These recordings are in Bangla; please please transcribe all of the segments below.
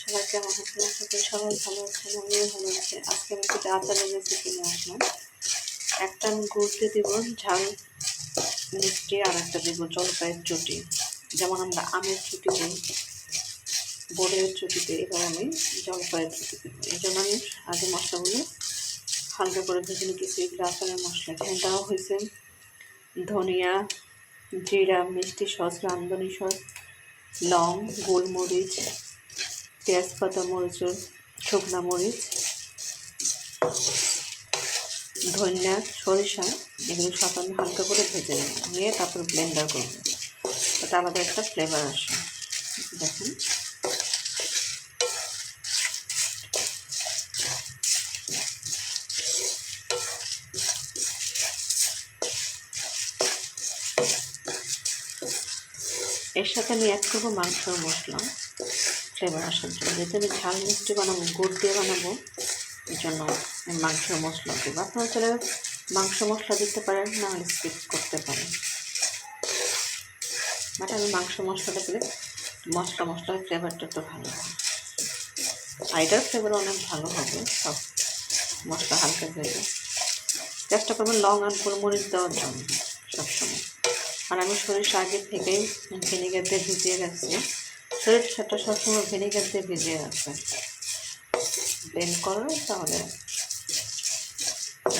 সবাই কেমন আছেন? আশা করি সবাই ভালো আছেন, আমিও ভালো আছি। আজকে আমি কিছু আচারের রেসিপি নিয়ে আসলাম একটা আমি গুড়তে দিব, ঝাল মিষ্টি, আর একটা দিব জলপাইয়ের চুটি। যেমন আমরা আমের চুটি দিই বোর্ডের চুটিতে এবার আমি জলপাইয়ের চুটি এই জন্য আমি আগে মশলাগুলো হালকা করে ভেজে নিতেছি। এগুলো আচারের মশলা এখানে দেওয়া হয়েছে। ধনিয়া, জিরা, মিষ্টি সস রান্ধনি সস লং, গোলমরিচ, তেজপাতা মরিচ, শুকনা মরিচ, ধনিয়া, সরিষা, এগুলো সব হালকা করে ভেজে নিয়ে তারপর ব্লেন্ডার করব। তাতে আমাদের একটা ফ্লেভার আসে। দেখেন। এর সাথে আমি অ্যাড করব মাংসর মশলা। ফ্লেভার আসার জন্য। যেহেতু আমি ঝাল মিষ্টি বানাবো, গুড় দিয়ে বানাবো, এই জন্য মাংসের মশলা দেবো। আপনারা চলে মাংস মশলা দিতে পারেন, না হলে স্কিপ করতে পারেন। বাট আমি মাংস মশলাটা দিলে মশলা মশলার ফ্লেভারটা তো ভালো হয়। সাইডার ফ্লেভার অনেক ভালো হবে, সব মশলা হালকা হয়ে চেষ্টা করবেন লং আর গোলমরিচ দেওয়ার জন্য সবসময়। আর আমি সরিষা আগে থেকেই ভিনেগার দিয়ে ভিজিয়ে রাখছি। সরিষাটা সবসময় ভিনেগার দিয়ে ভিজিয়ে রাখবে। ব্লেন্ড করো তাহলে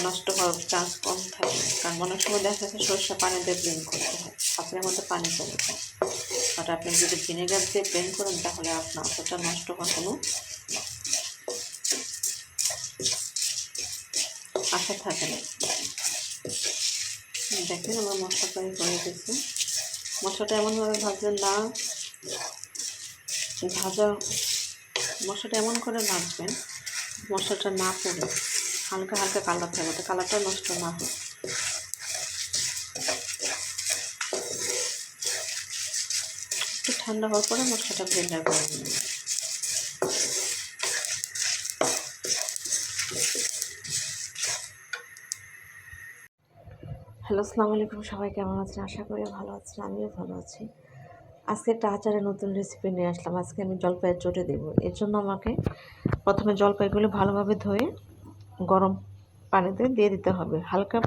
নষ্ট হওয়ার চান্স কম থাকে। কারণ অনেক সময় দেখা যাচ্ছে সরিষা পানি দিয়ে ব্লেন্ড করতে হয়। আপনার মধ্যে পানি চলে যায়। আপনি যদি ভিনেগার দিয়ে ব্লেন্ড করেন তাহলে আপনার অতটা নষ্ট হওয়ার কোনো আশা থাকে না। দেখেন আমার মশলা প্রায় হয়ে গেছে। মশলাটা এমনভাবে ভাজবেন না। ভাজা মশলাটা এমন করে ভাজবেন, মশলাটা না পড়ে। হালকা হালকা কালার থাকবে কালারটা নষ্ট না হয় একটু ঠান্ডা হওয়ার পরে মশলাটা ব্লেন্ডার করে নেবেন হ্যালো, আসসালামু আলাইকুম। সবাই কেমন আছেন? আশা করি ভালো আছেন, আমিও ভালো আছি। আজকে একটা আচারের নতুন রেসিপি নিয়ে আসলাম। আজকে আমি জলপাইয়ের চটে দেব। এর জন্য আমাকে প্রথমে জলপাইগুলো ভালোভাবে ধুয়ে গরম পানিতে দিয়ে দিতে হবে। হালকা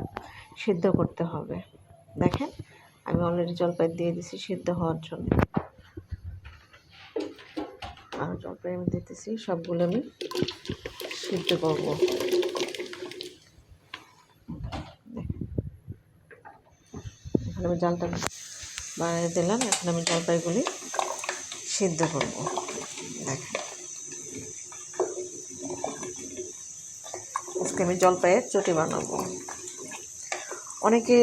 সিদ্ধ করতে হবে। দেখেন, আমি অলরেডি জলপাই দিয়ে দিছি সিদ্ধ হওয়ার জন্য। আর জলপাই আমি দিতেছি, সবগুলো আমি সিদ্ধ করব। এখন আমি জালটা বানিয়ে দিলাম, এখন আমি জলপাইগুলি সিদ্ধ করব। দেখেন। আজকে আমি জলপাইয়ের চটি বানাবো। অনেকে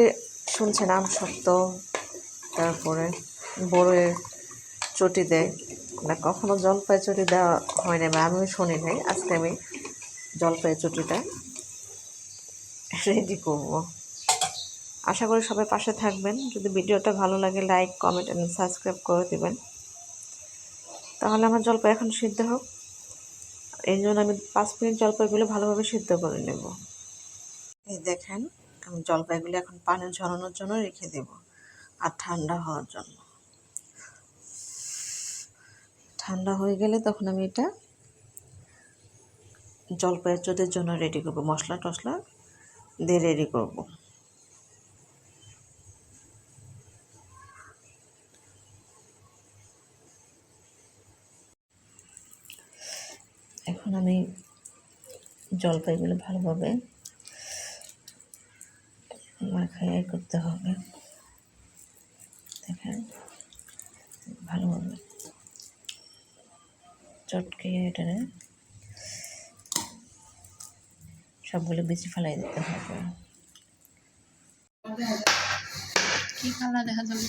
শুনছেন আম শক্ত, তারপরে বড়ের চটি দেয়। না, কখনো জলপাই চটি দেওয়া হয় না বা আমিও শুনি নাই। আজকে আমি জলপাইয়ের চটিটা রেডি করব। আশা করি সবাই পাশে থাকবেন। যদি ভিডিওটা ভালো লাগে লাইক কমেন্ট এবং সাবস্ক্রাইব করে দেবেন। তাহলে আমার জলপাই এখন সিদ্ধ হোক। এই জন্য আমি পাঁচ মিনিট জলপাইগুলো ভালোভাবে সিদ্ধ করে নেব। এই দেখেন, আমি জলপাইগুলো এখন পানি ঝরানোর জন্য রেখে দেব আর ঠান্ডা হওয়ার জন্য। ঠান্ডা হয়ে গেলে তখন আমি এটা জলপাইয়ের চোদের জন্য রেডি করব। মশলা টশলা দিয়ে রেডি করব। এখন আমি জলপাইগুলো ভালোভাবে মাখাই করতে হবে। দেখেন, ভালোভাবে চটকে এটা সবগুলো বেশি ফেলাই দিতে হবে। কি কালার দেখা যাবে?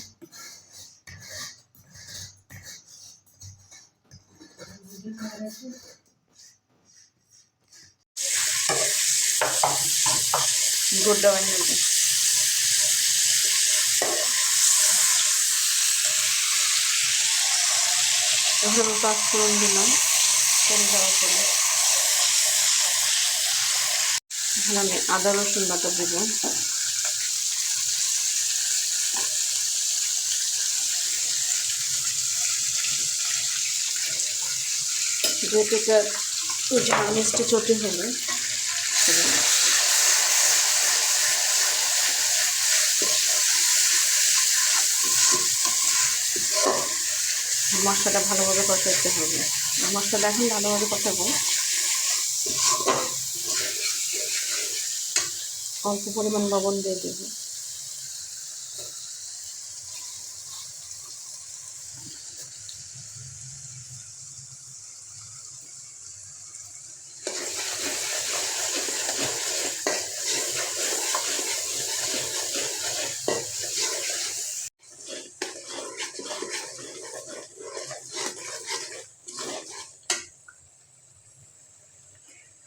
গুড়টা বানিয়ে তারপরে আমি পাঁচ ফোড়ন দিলাম তেল দেওয়ার পরে এখন আমি আদা, রসুন বাটা দেব। যেহেতু এটা মিষ্টি চটি হলে মশলাটা ভালোভাবে কষাতে হবে। মশলাটা এখন ভালোভাবে কষাবো। অল্প পরিমাণ লবণ দিয়ে দেবো।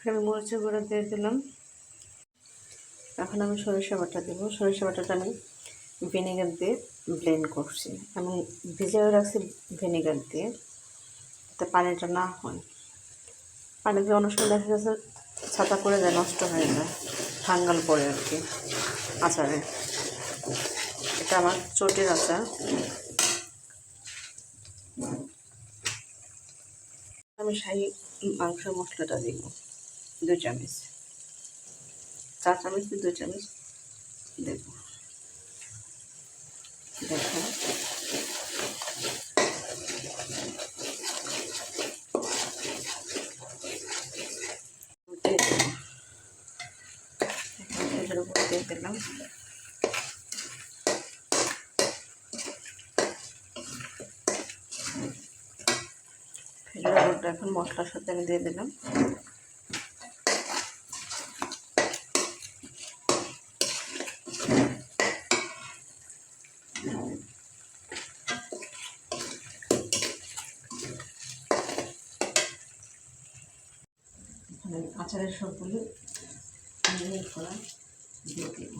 আমি মরিচের গুঁড়ো দিয়ে দিলাম। এখন আমি সরিষা বাটা দেবো। সরিষা বাটাটা আমি ভিনেগার দিয়ে ব্লেন্ড করছি। আমি ভিজিয়ে রাখছি ভিনেগার দিয়ে, যাতে পানিটা না হয়। পানি দিয়ে অনেক সময় দেখা গেছে ছাতা করে যায়, নষ্ট হয়ে যায় ঠাঙ্গাল পড়ে আর কি আচারে। এটা আমার চটির আচার। আমি শাহি মাংস মশলাটা দিব। দু চামচ। চার চামচ দু চামচ? দেব দেখো। দিলাম ফেজুরের এখন মশলার সাথে আমি দিয়ে দিলাম। আচারের সবগুলো মিলিয়ে করা দিয়ে দেবো।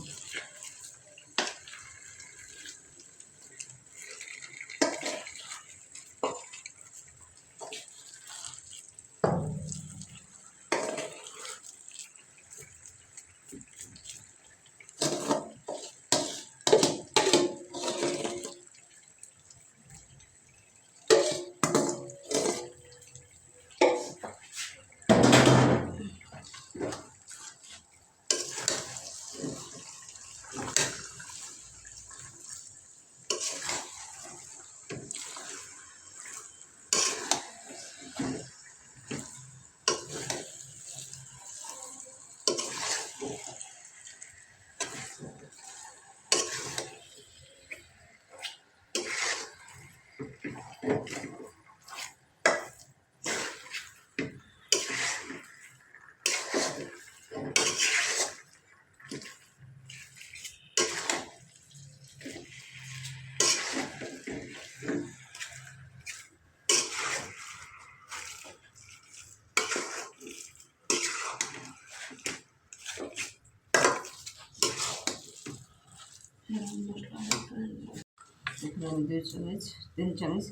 এখানে আমি দুই চামচ তিন চামচ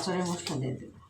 আচারের মশলা দিয়ে দেবো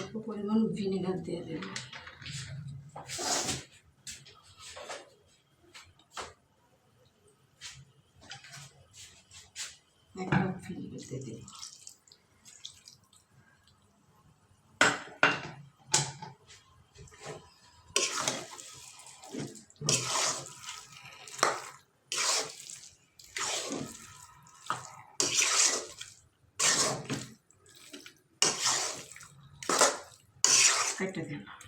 অল্প পরিমাণ ভিনেগার দিয়ে দেবো এক কাপ ভিনেগার দিয়ে দেবো কেটে দিলাম